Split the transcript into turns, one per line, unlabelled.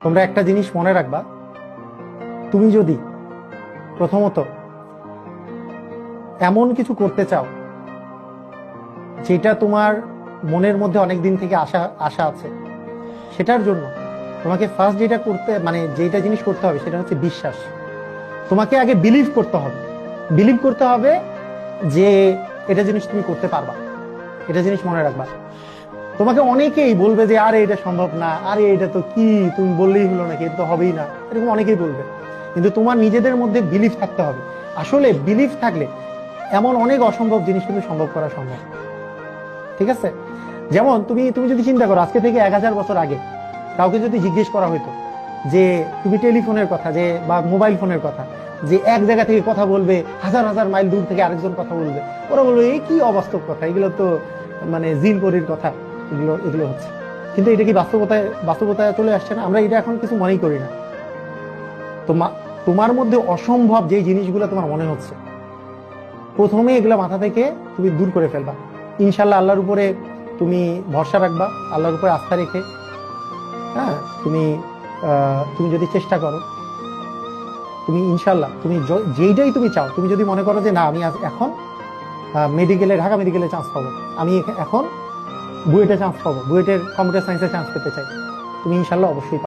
তোমরা একটা জিনিস মনে রাখবা। তুমি যদি প্রথমত এমন কিছু করতে চাও, যেটা তোমার মনের মধ্যে অনেক দিন থেকে আশা আশা আছে, সেটার জন্য তোমাকে ফার্স্ট যেটা করতে মানে যেটা জিনিস করতে হবে, সেটা হচ্ছে বিশ্বাস। তোমাকে আগে বিলিভ করতে হবে। বিলিভ করতে হবে যে এটা জিনিস তুমি করতে পারবা। এটা জিনিস মনে রাখবা। তোমাকে অনেকেই বলবে যে, আরে, এটা সম্ভব না। আরে, এটা তো কি? তুমি বললেই হলো নাকি? এটা তো হবেই না। এরকম অনেকেই বলবে। কিন্তু তোমার নিজেদের মধ্যে বিলিভ থাকতে হবে। আসলে বিলিভ থাকলে এমন অনেক অসম্ভব জিনিস কিন্তু সম্ভব করা সম্ভব। ঠিক আছে? যেমন তুমি তুমি যদি চিন্তা করো, আজকে থেকে এক হাজার বছর আগে কাউকে যদি জিজ্ঞেস করা হতো যে, তুমি টেলিফোনের কথা, যে, বা মোবাইল ফোনের কথা, যে, এক জায়গা থেকে কথা বলবে, হাজার হাজার মাইল দূর থেকে আরেকজন কথা বলবে? ওরা বলবে এই কি অবাস্তব কথা? এগুলো তো মানে জিন পরির কথা। এগুলো এগুলো হচ্ছে। কিন্তু এটা কি বাস্তবতায় বাস্তবতায় চলে আসছে না? আমরা এটা এখন কিছু মনেই করি না। তোমা, তোমার মধ্যে অসম্ভব যে জিনিসগুলো তোমার মনে হচ্ছে প্রথমে এগুলো মাথা থেকে তুমি দূর করে ফেলবা। ইনশাল্লাহ আল্লাহর উপরে তুমি ভরসা রাখবা, আল্লাহর উপরে আস্থা রেখে হ্যাঁ তুমি তুমি যদি চেষ্টা করো, তুমি ইনশাল্লাহ তুমি যেইটাই তুমি চাও, তুমি যদি মনে করো যে না, আমি এখন মেডিকেলে ঢাকা মেডিকেলে চান্স পাবো। আমি এখন বুয়েটে চান্স পাবো বুয়েটের কম্পিউটার সায়েন্সে চান্স পেতে চাই তুমি ইনশাল্লাহ অবশ্যই।